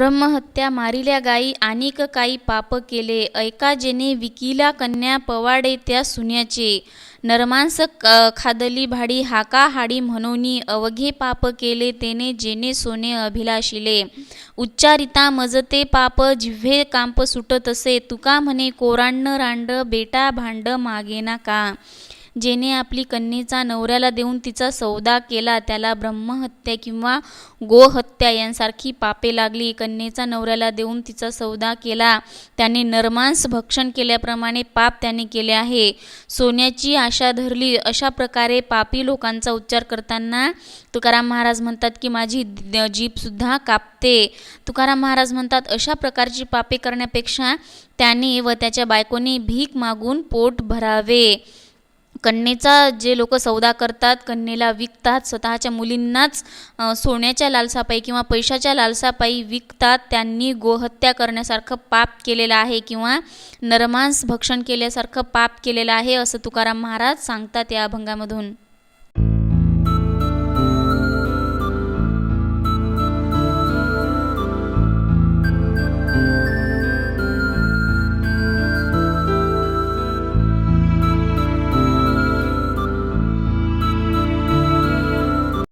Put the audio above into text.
ब्रह्महत्या मारिल्या गायी आणिक काही पाप केले. ऐका जेने विकिला कन्या पवाडे त्या सुन्याचे. नरमांस खादली भाडी हाका हाडी म्हणोनी अवघे पाप केले तेने जेने सोने अभिलाषिले. उच्चारिता मजते पाप जिव्हे कांप सुटत असे तुका म्हणे कोरांड रांड बेटा भांड मागेना का? जेने आपली कन्येचा नवऱ्याला देऊन तिचा सौदा केला त्याला ब्रह्महत्या किंवा गोहत्या यांसारखी पापे लागली. कन्येचा नवऱ्याला देऊन तिचा सौदा केला. त्याने नरमांस भक्षण केल्याप्रमाणे पाप त्याने केले आहे. सोन्याची आशा धरली. अशा प्रकारे पापी लोकांचा उच्चार करताना तुकाराम महाराज म्हणतात की माझी द- जीभसुद्धा कापते. तुकाराम महाराज म्हणतात अशा प्रकारची पापे करण्यापेक्षा त्याने व त्याच्या बायकोने भीक मागून पोट भरावे. कन्येचा जे लोक सौदा करतात कन्येला विकतात स्वतःच्या मुलींनाच सोन्याच्या लालसापायी किंवा पैशाच्या लालसापायी विकतात त्यांनी गोहत्या करण्यासारखं पाप केलेलं आहे किंवा नरमांस भक्षण केल्यासारखं पाप केलेलं आहे असं तुकाराम महाराज सांगतात या अभंगामधून.